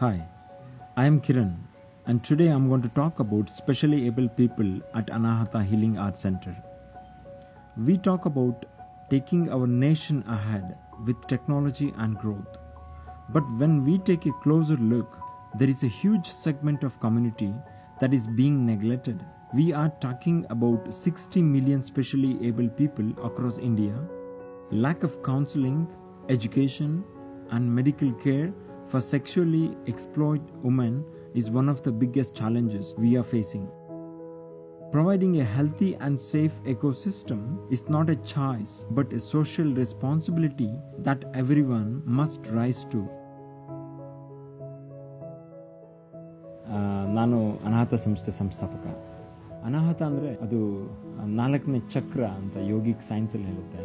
Hi, I am Kiran, and today I'm going to talk about specially able people at Anahata Healing Arts Center. We talk about taking our nation ahead with technology and growth. But when we take a closer look, there is a huge segment of community that is being neglected. We are talking about 60 million specially able people across India. Lack of counseling, education, and medical care for sexually exploited women is one of the biggest challenges we are facing. Providing a healthy and safe ecosystem is not a choice but a social responsibility that everyone must rise to. ನಾನು ಅನಾಥ ಸಂಸ್ಥೆ ಸಂಸ್ಥಾಪಕ ಅನಾಹತ ಅಂದರೆ ಅದು ನಾಲ್ಕನೇ ಚಕ್ರ ಅಂತ yogic ಸೈನ್ಸಲ್ಲಿ ಹೇಳುತ್ತೆ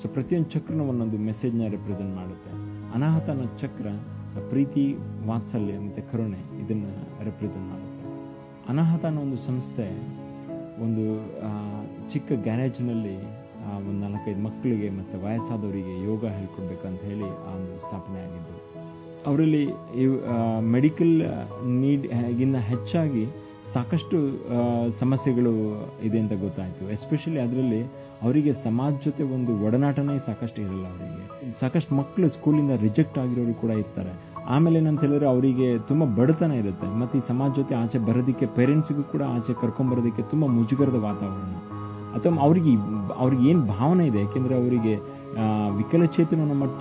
ಸೊ ಪ್ರತಿಯೊಂದು ಚಕ್ರನ ಒಂದೊಂದು ಮೆಸೇಜ್ನ ರೆಪ್ರೆಸೆಂಟ್ ಮಾಡುತ್ತೆ ಅನಾಹತ ಅನ್ನೋ ಚಕ್ರ ಪ್ರೀತಿ, ವಾತ್ಸಲ್ಯ, ಮತ್ತು ಕರುಣೆ ಇದನ್ನು ರೆಪ್ರೆಸೆಂಟ್ ಮಾಡುತ್ತೆ. ಅನಾಹತ ಅನ್ನೋ ಒಂದು ಸಂಸ್ಥೆ, ಒಂದು ಚಿಕ್ಕ ಗ್ಯಾರೇಜ್ನಲ್ಲಿ ಒಂದು ನಾಲ್ಕೈದು ಮಕ್ಕಳಿಗೆ ಮತ್ತು ವಯಸ್ಸಾದವರಿಗೆ ಯೋಗ ಹೇಳ್ಕೊಡ್ಬೇಕಂತ ಹೇಳಿ ಆ ಒಂದು ಸ್ಥಾಪನೆ ಆಗಿದ್ದು. ಅವರಲ್ಲಿ ಮೆಡಿಕಲ್ ನೀಡ್ ಹೆಚ್ಚಾಗಿ ಸಾಕಷ್ಟು ಸಮಸ್ಯೆಗಳು ಇದೆ ಅಂತ ಗೊತ್ತಾಯಿತು. ಎಸ್ಪೆಷಲಿ ಅದರಲ್ಲಿ ಅವರಿಗೆ ಸಮಾಜ ಜೊತೆ ಒಂದು ಒಡನಾಟನೇ ಸಾಕಷ್ಟು ಇರಲ್ಲ ಅವರಿಗೆ. ಸಾಕಷ್ಟು ಮಕ್ಕಳು ಸ್ಕೂಲಿಂದ ರಿಜೆಕ್ಟ್ ಆಗಿರೋರು ಕೂಡ ಇರ್ತಾರೆ. ಆಮೇಲೆ ಏನಂತ ಹೇಳಿದ್ರೆ ಅವರಿಗೆ ತುಂಬ ಬಡತನ ಇರುತ್ತೆ. ಮತ್ತು ಈ ಸಮಾಜ ಜೊತೆ ಆಚೆ ಬರೋದಕ್ಕೆ ಪೇರೆಂಟ್ಸಿಗೂ ಕೂಡ ಆಚೆ ಕರ್ಕೊಂಬರೋದಕ್ಕೆ ತುಂಬ ಮುಜುಗರದ ವಾತಾವರಣ. ಅಥವಾ ಅವ್ರಿಗೆ ಅವ್ರಿಗೆ ಏನು ಭಾವನೆ ಇದೆ? ಯಾಕೆಂದರೆ ಅವರಿಗೆ ವಿಕಲಚೇತನ ಮಟ್ಟ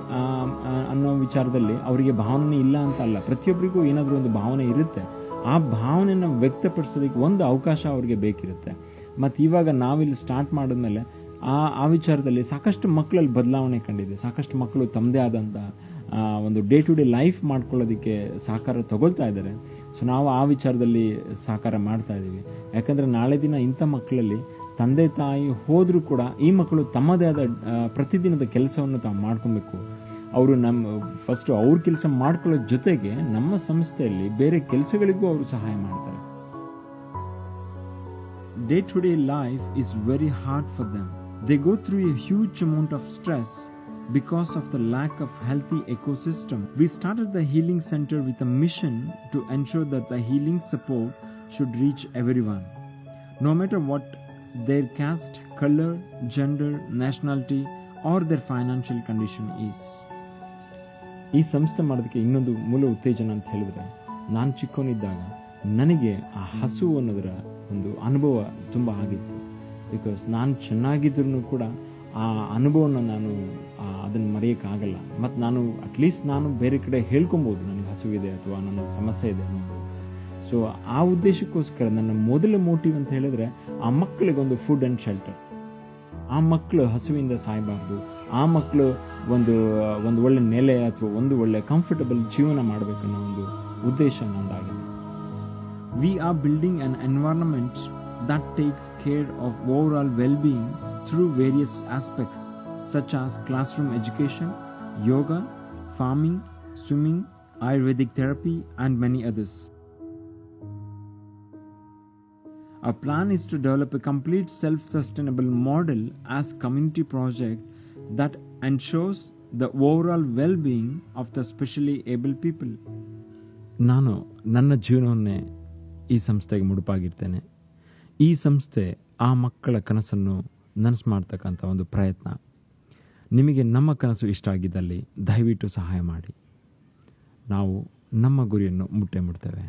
ಅನ್ನೋ ವಿಚಾರದಲ್ಲಿ ಅವರಿಗೆ ಭಾವನೆ ಇಲ್ಲ ಅಂತ ಅಲ್ಲ. ಪ್ರತಿಯೊಬ್ಬರಿಗೂ ಏನಾದರೂ ಒಂದು ಭಾವನೆ ಇರುತ್ತೆ. ಆ ಭಾವನೆಯನ್ನು ವ್ಯಕ್ತಪಡಿಸೋದಕ್ಕೆ ಒಂದು ಅವಕಾಶ ಅವ್ರಿಗೆ ಬೇಕಿರುತ್ತೆ. ಮತ್ತು ಇವಾಗ ನಾವಿಲ್ಲಿ ಸ್ಟಾರ್ಟ್ ಮಾಡಿದ್ಮೇಲೆ ಆ ಆ ವಿಚಾರದಲ್ಲಿ ಸಾಕಷ್ಟು ಮಕ್ಕಳಲ್ಲಿ ಬದಲಾವಣೆ ಕಂಡಿದೆ. ಸಾಕಷ್ಟು ಮಕ್ಕಳು ತಮ್ಮದೇ ಆದಂಥ ಒಂದು ಡೇ ಟು ಡೇ ಲೈಫ್ ಮಾಡ್ಕೊಳ್ಳೋದಕ್ಕೆ ಸಹಕಾರ ತಗೊಳ್ತಾ ಇದ್ದಾರೆ. ಸೊ ನಾವು ಆ ವಿಚಾರದಲ್ಲಿ ಸಹಕಾರ ಮಾಡ್ತಾ ಇದ್ದೀವಿ. ಯಾಕಂದರೆ ನಾಳೆ ದಿನ ಇಂಥ ಮಕ್ಕಳಲ್ಲಿ ತಂದೆ ತಾಯಿ ಹೋದರೂ ಕೂಡ ಈ ಮಕ್ಕಳು ತಮ್ಮದೇ ಆದ ಪ್ರತಿದಿನದ ಕೆಲಸವನ್ನು ತಾವು ಮಾಡ್ಕೊಬೇಕು. ಅವರು ನಮ್ಮ ಫಸ್ಟು ಅವ್ರ ಕೆಲಸ ಮಾಡ್ಕೊಳ್ಳೋ ಜೊತೆಗೆ ನಮ್ಮ ಸಂಸ್ಥೆಯಲ್ಲಿ ಬೇರೆ ಕೆಲಸಗಳಿಗೂ ಅವರು ಸಹಾಯ ಮಾಡ್ತಾರೆ day to day life is very hard for them. They go through a huge amount of stress because of the lack of healthy ecosystem. We started the healing center with a mission to ensure that the healing support should reach everyone, no matter what their caste, color, gender, nationality, or their financial condition is. ಈ ಸಂಸ್ಥೆ ಮಾಡೋದಕ್ಕೆ ಇನ್ನೊಂದು ಮೂಲ ಉತ್ತೇಜನ ಅಂತ ಹೇಳಿದ್ರೆ, ನಾನು ಚಿಕ್ಕವನಿದ್ದಾಗ ನನಗೆ ಆ ಹಸು ಅನ್ನೋದರ ಒಂದು ಅನುಭವ ತುಂಬ ಆಗಿತ್ತು. ಬಿಕಾಸ್ ನಾನು ಚೆನ್ನಾಗಿದ್ರೂ ಕೂಡ ಆ ಅನುಭವನ ನಾನು ಅದನ್ನು ಮರೆಯೋಕ್ಕಾಗಲ್ಲ. ಮತ್ತು ನಾನು ಅಟ್ಲೀಸ್ಟ್ ನಾನು ಬೇರೆ ಕಡೆ ಹೇಳ್ಕೊಬೋದು ನನಗೆ ಹಸುವಿದೆ ಅಥವಾ ನನ್ನ ಸಮಸ್ಯೆ ಇದೆ ಅನ್ನೋದು. ಸೊ ಆ ಉದ್ದೇಶಕ್ಕೋಸ್ಕರ ನನ್ನ ಮೊದಲ ಮೋಟಿವ್ ಅಂತ ಹೇಳಿದ್ರೆ ಆ ಮಕ್ಕಳಿಗೆ ಒಂದು ಫುಡ್ ಆ್ಯಂಡ್ ಶೆಲ್ಟರ್ ಆ ಮಕ್ಕಳು ಹಸುವಿಂದ ಸಾಯಬಾರ್ದು. ಆ ಮಕ್ಕಳು ಒಂದು ಒಂದು ಒಳ್ಳೆ ನೆಲೆ ಅಥವಾ ಒಂದು ಒಳ್ಳೆ ಕಂಫರ್ಟಬಲ್ ಜೀವನ ಮಾಡಬೇಕನ್ನೋ ಒಂದು ಉದ್ದೇಶ ನಂದಾಗಿದೆ. We are building an environment that takes care of overall well being through various aspects such as classroom education yoga farming swimming ayurvedic therapy and many others Our plan is to develop a complete self-sustainable model as community project that ensures the overall well-being of the specially able people. ನಾನು ನನ್ನ ಜೀವನವನ್ನೇ ಈ ಸಂಸ್ಥೆಗೆ ಮುಡುಪಾಗಿರ್ತೇನೆ ಈ ಸಂಸ್ಥೆ ಆ ಮಕ್ಕಳ ಕನಸನ್ನು ನನಸು ಮಾಡ್ತಕ್ಕಂಥ ಒಂದು ಪ್ರಯತ್ನ ನಿಮಗೆ ನಮ್ಮ ಕನಸು ಇಷ್ಟ ಆಗಿದ್ದಲ್ಲಿ ದಯವಿಟ್ಟು ಸಹಾಯ ಮಾಡಿ ನಾವು ನಮ್ಮ ಗುರಿಯನ್ನು ಮುಟ್ಟೆ ಮುಟ್ತೇವೆ